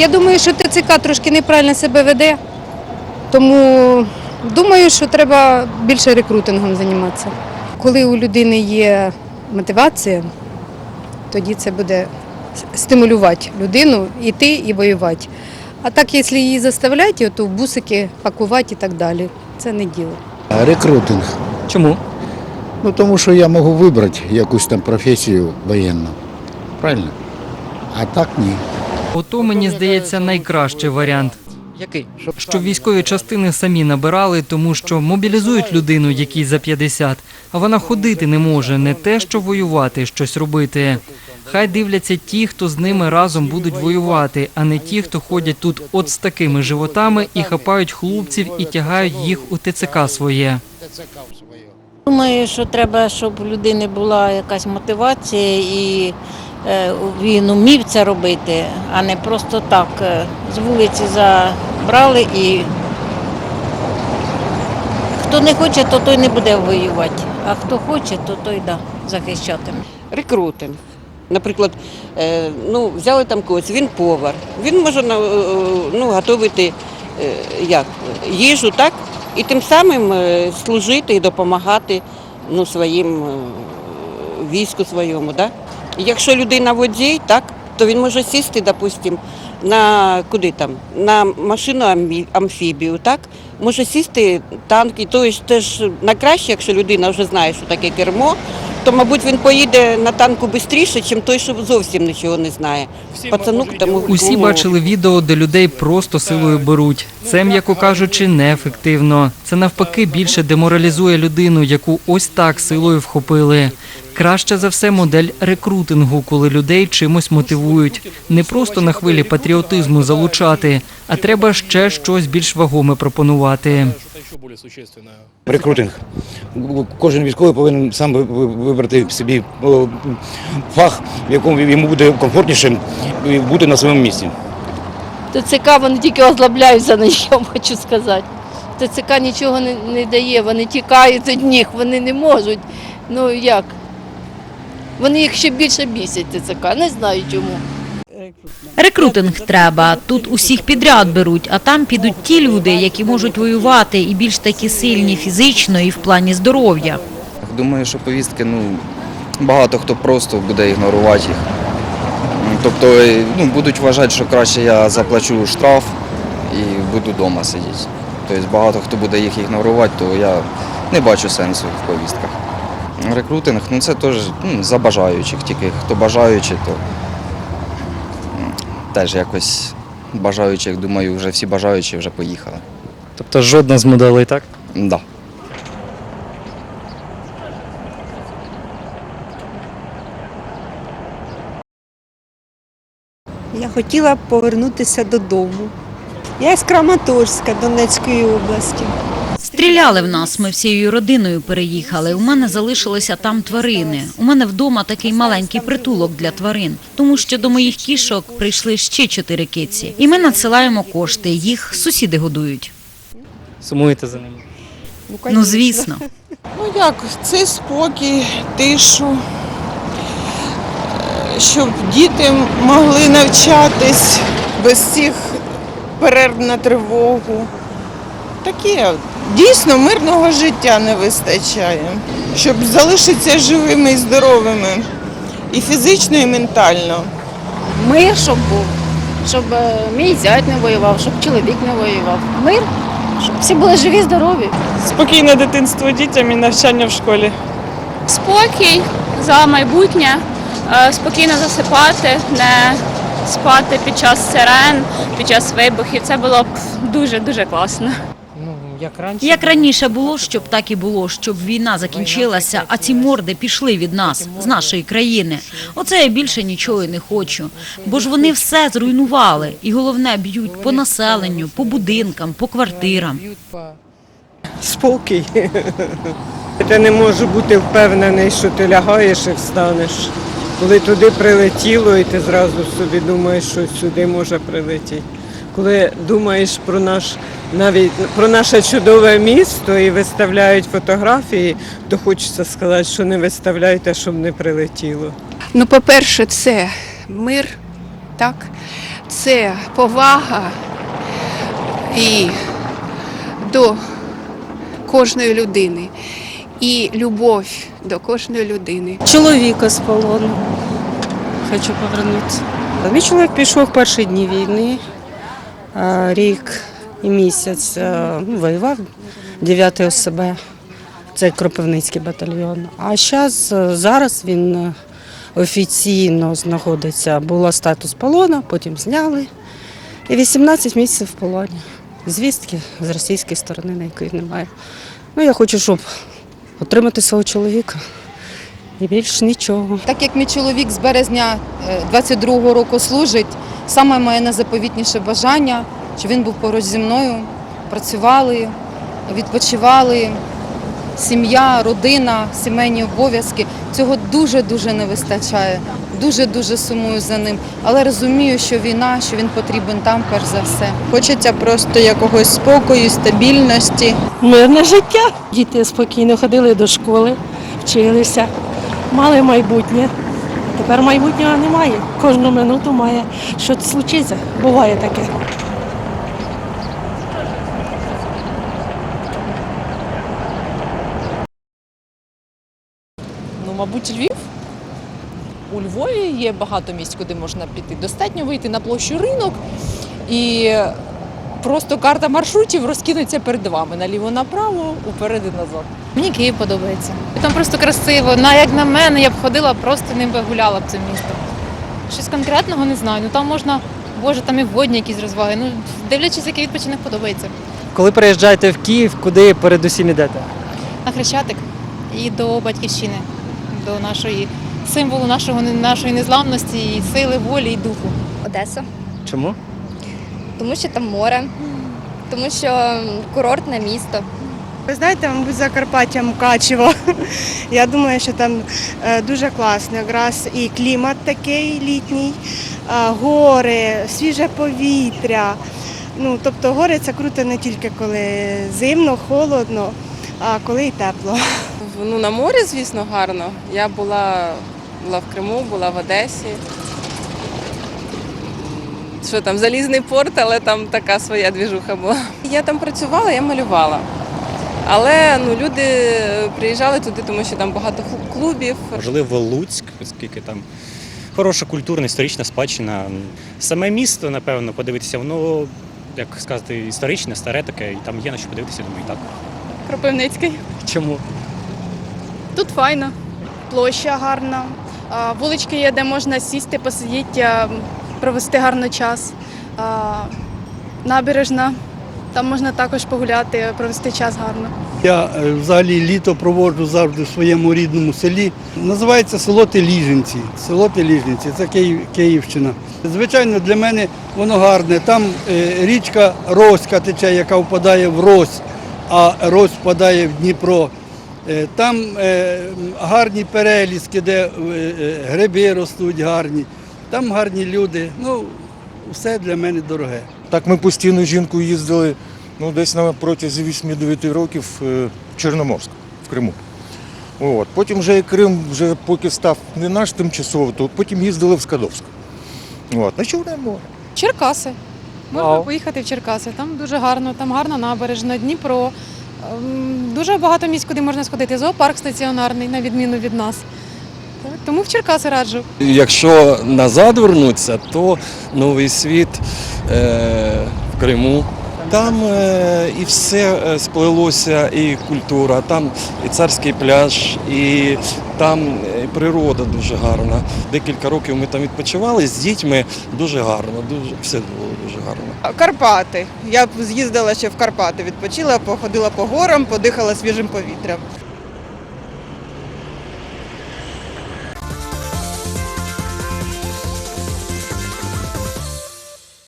Я думаю, що ТЦК трошки неправильно себе веде, тому думаю, що треба більше рекрутингом займатися. Коли у людини є мотивація, тоді це буде стимулювати людину йти і воювати. А так, якщо її заставляють, то в бусики пакувати і так далі, це не діло. Рекрутинг. Чому? Ну тому що я можу вибрати якусь там професію воєнну. Правильно? А так ні. Ото мені здається найкращий варіант. Який? Щоб військові частини самі набирали, тому що мобілізують людину, якій за 50, а вона ходити не може, не те, що воювати, щось робити. Хай дивляться ті, хто з ними разом будуть воювати, а не ті, хто ходять тут от з такими животами і хапають хлопців і тягають їх у ТЦК своє. Думаю, що треба, щоб у людини була якась мотивація і він умів це робити, а не просто так е, з вулиці забрали і хто не хоче, то той не буде воювати, а хто хоче, то той да, захищатиме. Рекрутинг. Наприклад, е, ну, взяли там когось, він повар. Він може е, ну, готувати е, як, їжу, так? І тим самим е, служити і допомагати ну, своїм е, війську своєму. Да? Якщо людина водій, так, то він може сісти, допустим, на куди там, на машину амфібію, так? Може сісти танк, і то ж теж на краще, якщо людина вже знає, що таке кермо, то, мабуть, він поїде на танку швидше, ніж той, що зовсім нічого не знає. Пацану тому Усі бачили відео, де людей просто силою беруть. Це, м'яко кажучи, неефективно. Це навпаки більше деморалізує людину, яку ось так силою вхопили. Краще за все модель рекрутингу, коли людей чимось мотивують. Не просто на хвилі патріотизму залучати, а треба ще щось більш вагоме пропонувати. Рекрутинг. Кожен військовий повинен сам ви- ви- вибрати собі фах, в якому йому буде комфортніше і бути на своєму місці. ТЦК вони тільки озлобляються на ньому, хочу сказати. ТЦК нічого не, не дає, вони тікають від них, вони не можуть. Ну як? Вони їх ще більше бісять ТЦК, не знаю чому. Рекрутинг треба. Тут усіх підряд беруть, а там підуть ті люди, які можуть воювати і більш такі сильні фізично і в плані здоров'я. Думаю, що повістки, ну, багато хто просто буде ігнорувати їх. Тобто ну, будуть вважати, що краще я заплачу штраф і буду вдома сидіти. Тобто багато хто буде їх ігнорувати, то я не бачу сенсу в повістках. Рекрутинг, ну це теж ну, за бажаючих, тільки хто бажаючий, то теж якось бажаючих, думаю, вже всі бажаючі вже поїхали. Тобто жодна з моделей, так? Да. Я хотіла б повернутися додому. Я з Краматорська Донецької області. Стріляли в нас, ми всією родиною переїхали. У мене залишилися там тварини. У мене вдома такий маленький притулок для тварин, тому що до моїх кішок прийшли ще чотири киці. І ми надсилаємо кошти. Їх сусіди годують. Сумуєте за ними. Ну, Ну звісно. Ну як, це спокій, тишу, е, щоб діти могли навчатись без цих перерв на тривогу. Таке дійсно мирного життя не вистачає, щоб залишитися живими і здоровими і фізично, і ментально. Мир, щоб був, щоб е, мій зять не воював, щоб чоловік не воював. Мир, щоб всі були живі, здорові. Спокійне дитинство дітям і навчання в школі. спокій за майбутнє, е, спокійно засипати, не спати під час сирен, під час вибухів. Це було б дуже-дуже класно. Як раніше. Як раніше було, щоб так і було, щоб війна закінчилася, а ці морди пішли від нас, з нашої країни. Оце я більше нічого і не хочу. Бо ж вони все зруйнували. І головне, б'ють по населенню, по будинкам, по квартирам. Спокій. Ти не можеш бути впевнений, що ти лягаєш і встанеш. Коли туди прилетіло, і ти зразу собі думаєш, що сюди може прилетіти. Коли думаєш про наш навіть про наше чудове місто і виставляють фотографії, то хочеться сказати, що не виставляйте, щоб не прилетіло. Ну, по-перше, це мир, так. це повага і до кожної людини, і любов до кожної людини. Чоловіка з полону. Хочу повернутися. Мій чоловік пішов в перші дні війни, рік і місяць е, ну, воював 9 ОСБ, це Кропивницький батальйон. А зараз, зараз він е, офіційно знаходиться, була статус полона, потім зняли. І 18 місяців в полоні. Звістки з російської сторони, на якої немає. Ну, я хочу, щоб отримати свого чоловіка. І більш нічого. Так як мій чоловік з березня 22-го року служить, саме моє найзаповітніше бажання, щоб він був поруч зі мною, працювали, відпочивали, сім'я, родина, сімейні обов'язки. Цього дуже-дуже не вистачає. Дуже-дуже сумую за ним. Але розумію, що війна, що він потрібен там, перш за все. Хочеться просто якогось спокою, стабільності. Мирне життя. Діти спокійно ходили до школи, вчилися, мали майбутнє. Тепер майбутнього немає. Кожну минуту має щось случиться. Буває таке. Ну, мабуть, Львів. У Львові є багато місць, куди можна піти. Достатньо вийти на площу ринок і просто карта маршрутів розкинеться перед вами наліво направо, уперед і назад. Мені Київ подобається. Там просто красиво. На як на мене, я б ходила, просто ним би гуляла б цим містом. Щось конкретного не знаю. Ну там можна, боже, там і водні якісь розваги. Ну, дивлячись, який відпочинок подобається. Коли приїжджаєте в Київ, куди передусім ідете? На Хрещатик і до батьківщини, до нашої символу нашого нашої незламності, і сили, волі і духу. Одеса, Чому? тому що там море, тому що курортне місто. Ви знаєте, мабуть, Закарпаття Мукачево. Я думаю, що там е, дуже класно. Якраз і клімат такий літній, е, гори, свіже повітря. Ну, тобто гори це круто не тільки коли зимно, холодно, а коли і тепло. Ну, на морі, звісно, гарно. Я була, була в Криму, була в Одесі. Що там, залізний порт, але там така своя двіжуха була. Я там працювала, я малювала. Але ну, люди приїжджали туди, тому що там багато клубів. Можливо, Луцьк, оскільки там хороша культурна, історична спадщина. Саме місто, напевно, подивитися, воно, як сказати, історичне, старе таке, і там є на що подивитися, думаю, і так. Кропивницький. Чому? Тут файно, площа гарна, вулички є, де можна сісти, посидіти, провести гарно час. Набережна, там можна також погуляти, провести час гарно. Я е, взагалі літо проводжу завжди в своєму рідному селі. Називається село Теліжинці. Село Теліжинці, це Київ, Київщина. Звичайно, для мене воно гарне. Там е, річка Роська тече, яка впадає в Рось, а Рось впадає в Дніпро. Е, Там гарні перелізки, де гриби ростуть гарні, там гарні люди. Ну, все для мене дороге. Так ми постійно з жінкою їздили ну, десь на протязі 8-9 років е, в Чорноморськ, в Криму. От. Потім вже і Крим, вже поки став не наш тимчасово, то потім їздили в Скадовськ. От. На Чорне море. Черкаси. Можна Вау. поїхати в Черкаси. Там дуже гарно, там гарна набережна, Дніпро. Ем, Дуже багато місць, куди можна сходити. Зоопарк стаціонарний, на відміну від нас. Так, Тому в Черкаси раджу. Якщо назад вернутися, то новий світ в Криму. Там е, і все е, сплелося, і культура, там і царський пляж, і там е, природа дуже гарна. Декілька років ми там відпочивали з дітьми дуже гарно, дуже, все було дуже гарно. Карпати. Я б з'їздила ще в Карпати, відпочила, походила по горам, подихала свіжим повітрям.